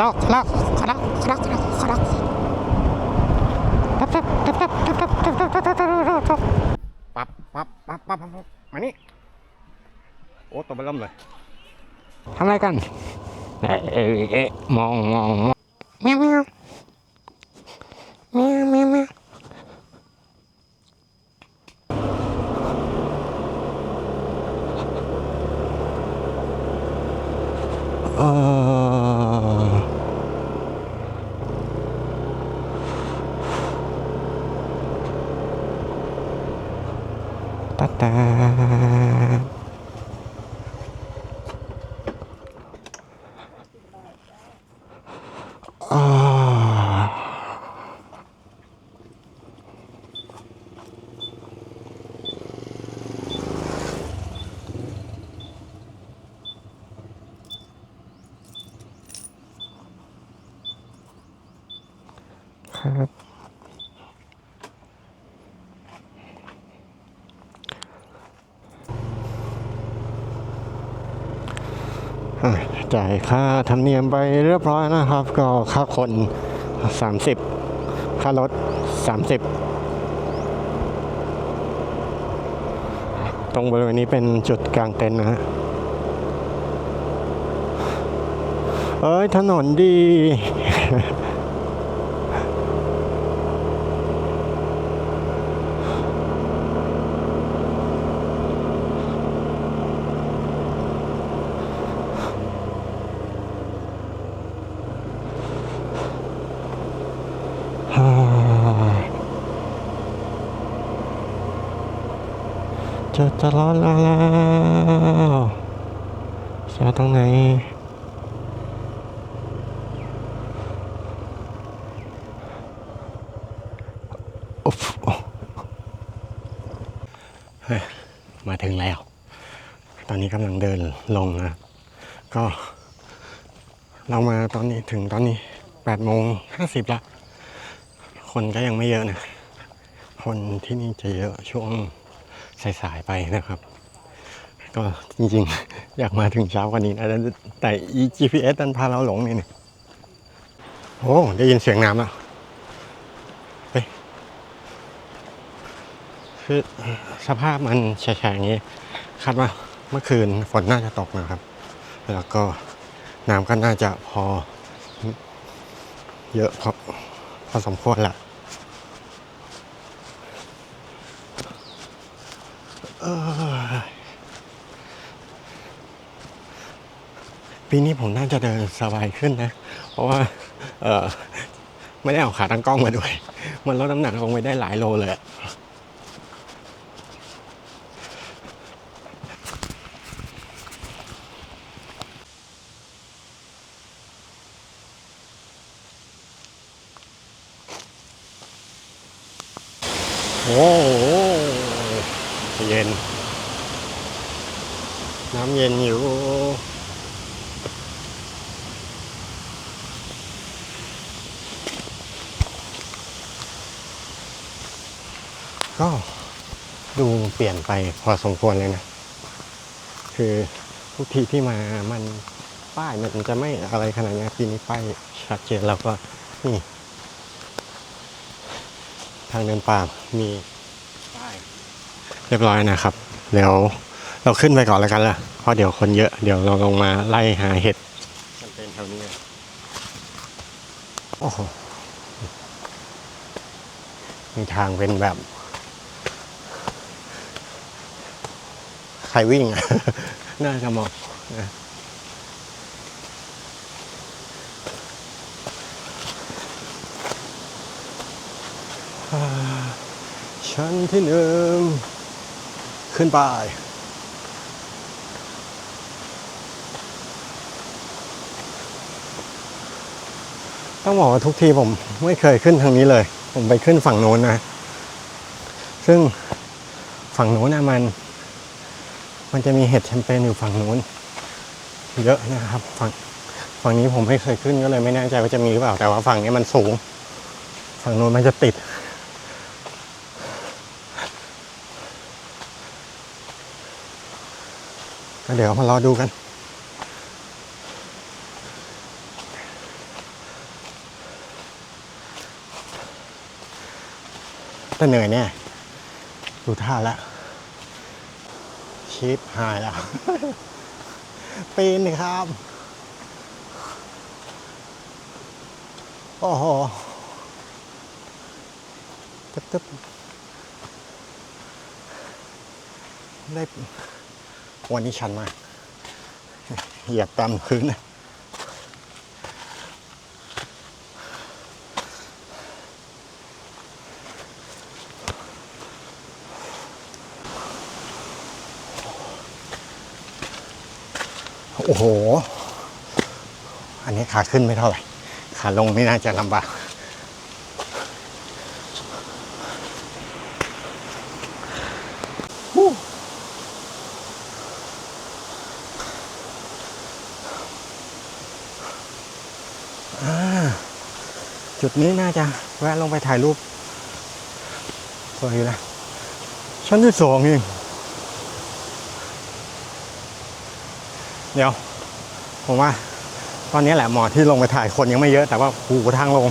ลอกขลอกขลอกขลอกขลอกขลอกปั๊บปั๊บปั๊บปั๊บปั๊บปั๊บปั๊บปั๊บปั๊บปั๊บปั๊บปั๊บปั๊บปั๊บปั๊บมานี่โอ้ตัวเบลมเลยทำอะไรกันเอ๊ะเอ๊ะเอ๊ะมองมองมองแมวแมวแมวแมว ตาครับ จ่ายค่าธรรมเนียมไปเรียบร้อยนะครับ ก็ค่าคน 30 ค่ารถ 30 ตรงบริเวณนี้เป็นจุดกลางเต็นท์นะฮะเอ้ย ถนนดี จะจะร้อนแล้วจะตรงไหนเฮ้ย มาถึงแล้ว ตอนนี้กำลังเดินลงนะ ก็ เรามาตอนนี้ถึงตอนนี้8โมง50ละ คนก็ยังไม่เยอะนะ คนที่นี่จะเยอะช่วง สายๆไปนะครับ ก็จริงๆ อยากมาถึงเช้ากว่านี้นะแต่อี GPS ดันพาเราหลงนี่นี่โอ้ได้ยินเสียงน้ำแล้วเฮ้ยคือสภาพมันแฉะๆอย่างนี้ คาดว่าเมื่อคืนฝนน่าจะตกนะครับ แล้วก็น้ำก็น่าจะพอ เยอะพอพอสมควรแหละเอ้ย ปีนี้ผมน่าจะเดินสบายขึ้นนะ เพราะว่า เออไม่ได้เอาขาตั้งกล้องมาด้วย มันลดน้ำหนักลงไปได้หลายโลเลยโอ้ ย็น น้ำเย็นอยู่ก็ดูเปลี่ยนไปพอสมควรเลยนะ คือทุกทีที่มามันป้ายมันจะไม่อะไรขนาดนี้ปีนี้ป้ายชัดเจนแล้วก็นี่ ทางเดินป่ามี เรียบร้อยนะครับ เดี๋ยวเราขึ้นไปก่อนแล้วกันล่ะ เพราะเดี๋ยวคนเยอะ เดี๋ยวเราลงมาไล่หาเห็ดมันเป็นแถวนี้โอ้โหมีทางเป็นแบบ ใครวิ่งอะน่าจะเหมาะนะอ่าชั้นที่หนึ่ง ขึ้นไป ต้องบอกว่าทุกทีผมไม่เคยขึ้นทางนี้เลย ผมไปขึ้นฝั่งโน้นนะ ซึ่งฝั่งโน้นนะมัน มันจะมีเห็ดแชมเปญอยู่ฝั่งโน้น เยอะนะครับ ฝั่งฝั่งนี้ผมไม่เคยขึ้นก็เลยไม่แน่ใจว่าจะมีหรือเปล่าแต่ว่าฝั่งนี้มันสูง ฝั่งโน้นมันจะติด เดี๋ยวมารอดูกัน แต่เหนื่อยเนี่ยดูท่าแล้วชิปหายแล้ว ปีนครับ โอ้โหตึ๊บได้ วันนี้ชันมาก เหยียบตามพื้นนะโอ้โห อันนี้ขาขึ้นไม่เท่าไหร่ ขาลงนี่น่าจะลำบาก จุดนี้น่าจะแวะลงไปถ่ายรูปสวยอยู่นะชั้นที่สองเองเดี๋ยว ผมว่า ตอนนี้แหละหมอที่ลงไปถ่ายคนยังไม่เยอะแต่ว่าหูทางลง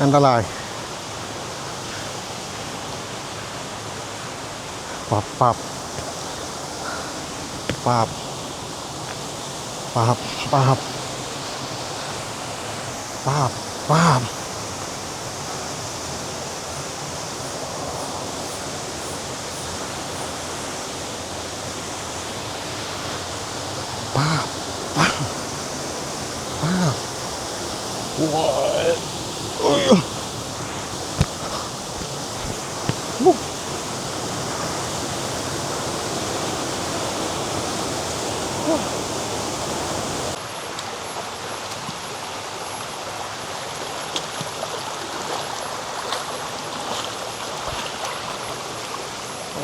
อันตรายปับปับปับปับปับ ป้าบป้าบปับปับปับว้ายเอ้ยวู้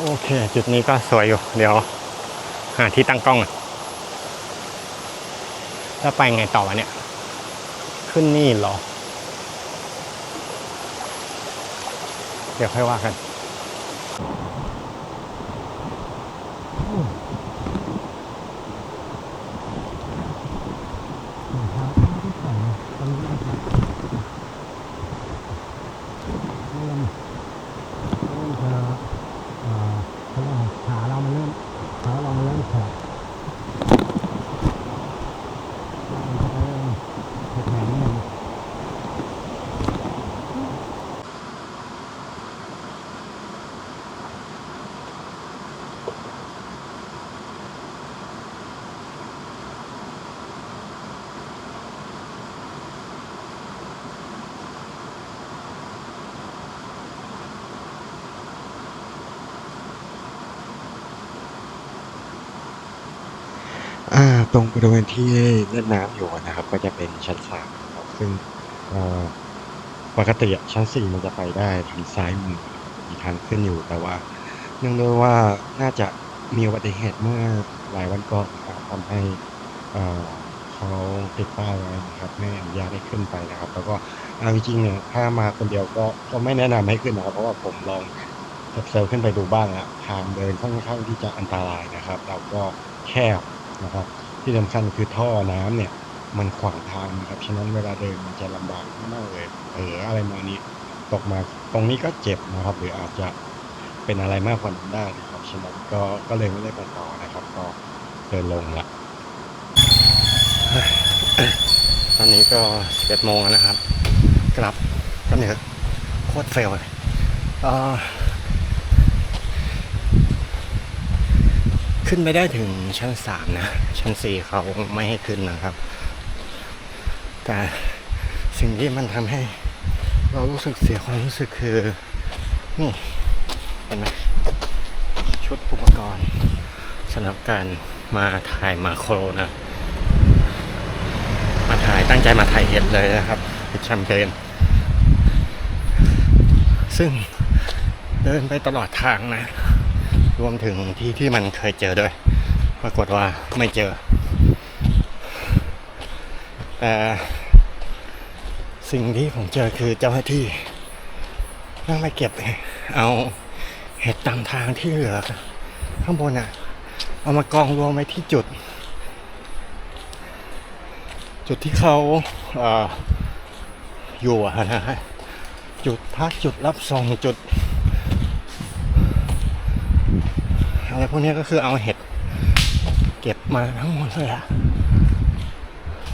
โอเค จุดนี้ก็สวยอยู่ เดี๋ยว หาที่ตั้งกล้องก่อนแล้วไปไงต่อวะเนี่ย ขึ้นนี่เหรอ เดี๋ยวค่อยว่ากัน ขาเรามันเริ่มขาเรามันเริ่มแฉะมันจะเริ่มแข็งๆนิดนึงอ อ่า ตรงบริเวณที่เล่นน้ำอยู่นะครับ ก็จะเป็นชั้นสามครับซึ่งปกติชั้นสี่มันจะไปได้ทางซ้ายมือมีทางขึ้นอยู่แต่ว่า เนื่องด้วยว่าน่าจะมีอุบัติเหตุเมื่อหลายวันก่อนครับทำให้เขาติดป้ายไว้นะครับไม่อนุญาตให้ขึ้นไปนะครับ แล้วก็เอาจริงๆเนี่ยถ้ามาคนเดียวก็ก็ไม่แนะนำให้ขึ้นนะครับ เพราะว่าผมลองเซลขึ้นไปดูบ้างแล้วทางเดินค่อนข้างที่จะอันตรายนะครับแล้วก็แคบนะครับ ที่สำคัญคือท่อน้ำเนี่ย มันขวางทางนะครับฉะนั้นเวลาเดินมันจะลำบากมากเลยเอออะไรมานี้ตกมาตรงนี้ก็เจ็บนะครับ หรืออาจจะเป็นอะไรมากกว่านั้นได้นะครับฉะนั้นก็ก็เลยไม่ได้ไปต่อนะครับ ก็เดินลงละตอนนี้ก็11โมงแล้วนะครับ กลับก็เหนือโคตรเฟลเลยเอ่อ ขึ้นไปได้ถึงชั้นสามนะ ชั้นสี่เขาไม่ให้ขึ้นนะครับ แต่สิ่งที่มันทำให้ เรารู้สึกเสียความรู้สึกคือ นี่เห็นไหมชุดอุปกรณ์สำหรับการมาถ่ายมาโครนะ มาถ่ายตั้งใจมาถ่ายเห็ดเลยนะครับแชมเปญซึ่งเดินไปตลอดทางนะ รวมถึงที่ที่มันเคยเจอด้วย ปรากฏว่าไม่เจอ แต่สิ่งที่ผมเจอคือเจ้าหน้าที่นั่งไปเก็บเอาเห็ดตามทางที่เหลือ ข้างบนอะ เอามากองรวมไว้ที่จุด จุดที่เขาเอออยู่ะนะฮะจุดพักจุดรับส่งจุด อะไรพวกนี้ก็คือเอาเห็ด เก็บมาทั้งหมดเลยอะ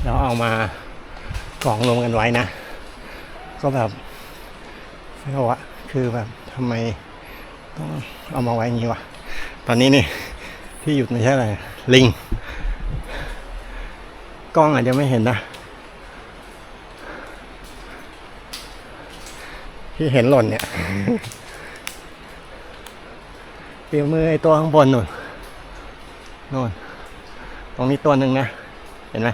แล้วเอามากองรวมกันไว้นะ ก็แบบไม่รู้อะคือแบบทำไมต้องเอามาไว้งนี้วะ ตอนนี้นี่ที่หยุดไม่ใช่อะไร ลิง กล้องอาจจะไม่เห็นนะ ที่เห็นหล่นเนี่ย ปีมือไอตัวข้างบนนู่นนู่นตรงนี้ตัวหนึ่งนะ เห็นไหม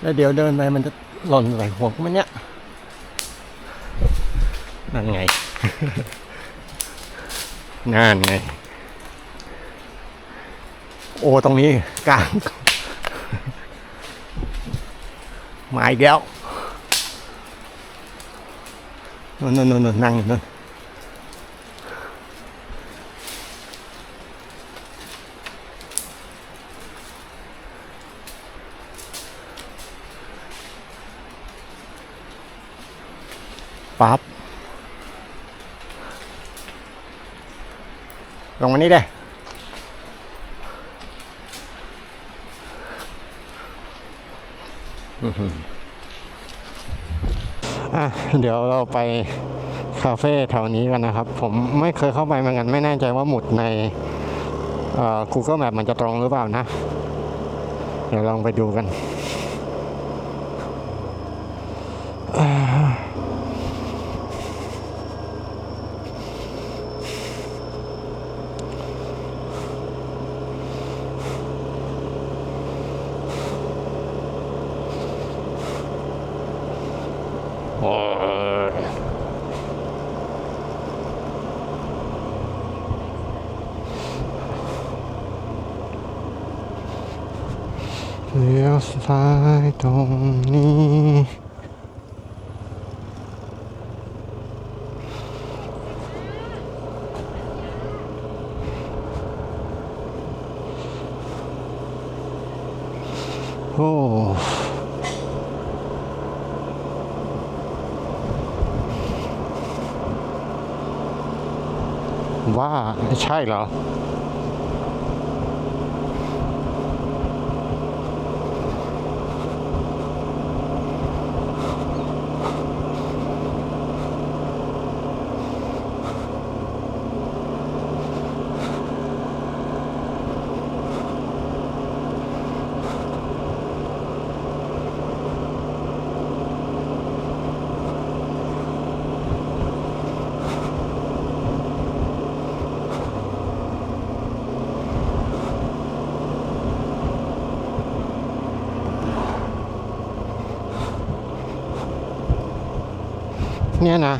แล้วเดี๋ยวเดินไปมันจะหล่นใส่หัวมันเนี่ยนั่นไงนั่นไง โอ้ ตรงนี้กลาง มาอีกแล้วนู่นนู่นนู่นนู่นนั่ง อะเดี๋ยวเราไปคาเฟ่แถวนี้กันนะครับ ผมไม่เคยเข้าไปเหมือนกันไม่แน่ใจว่าหมุดในเอ่อ Google Map มันจะตรงหรือเปล่านะ เดี๋ยวลองไปดูกันอ่าโอ้ยเลี้ยว ซ้ายตรงนี้โอ้ว่าใช่เหรอ เนี่ยนะ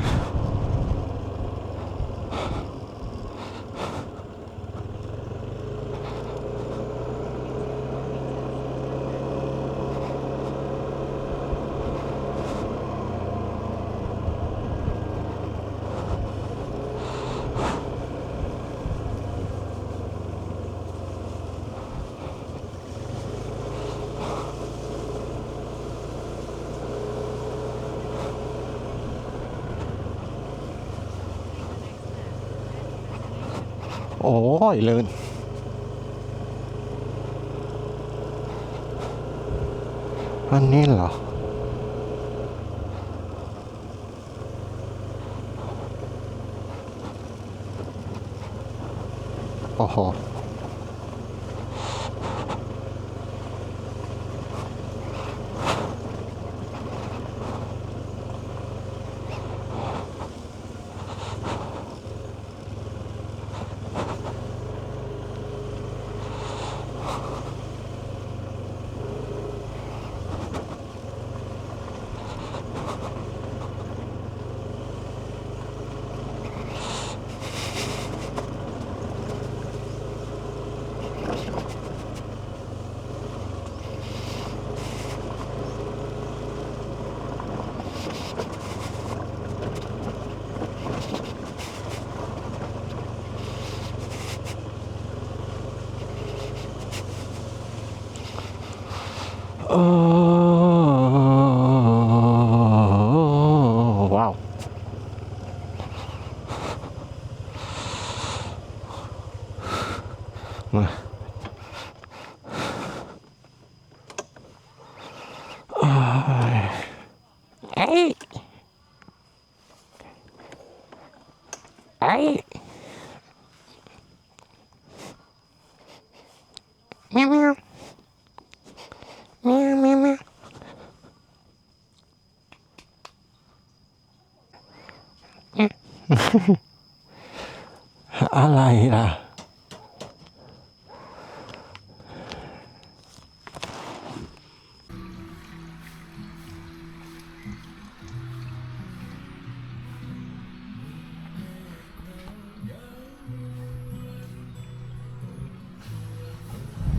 ้อยเลื่นอันนี้เหรอ โอ้โห Oh. อะไรล่ะ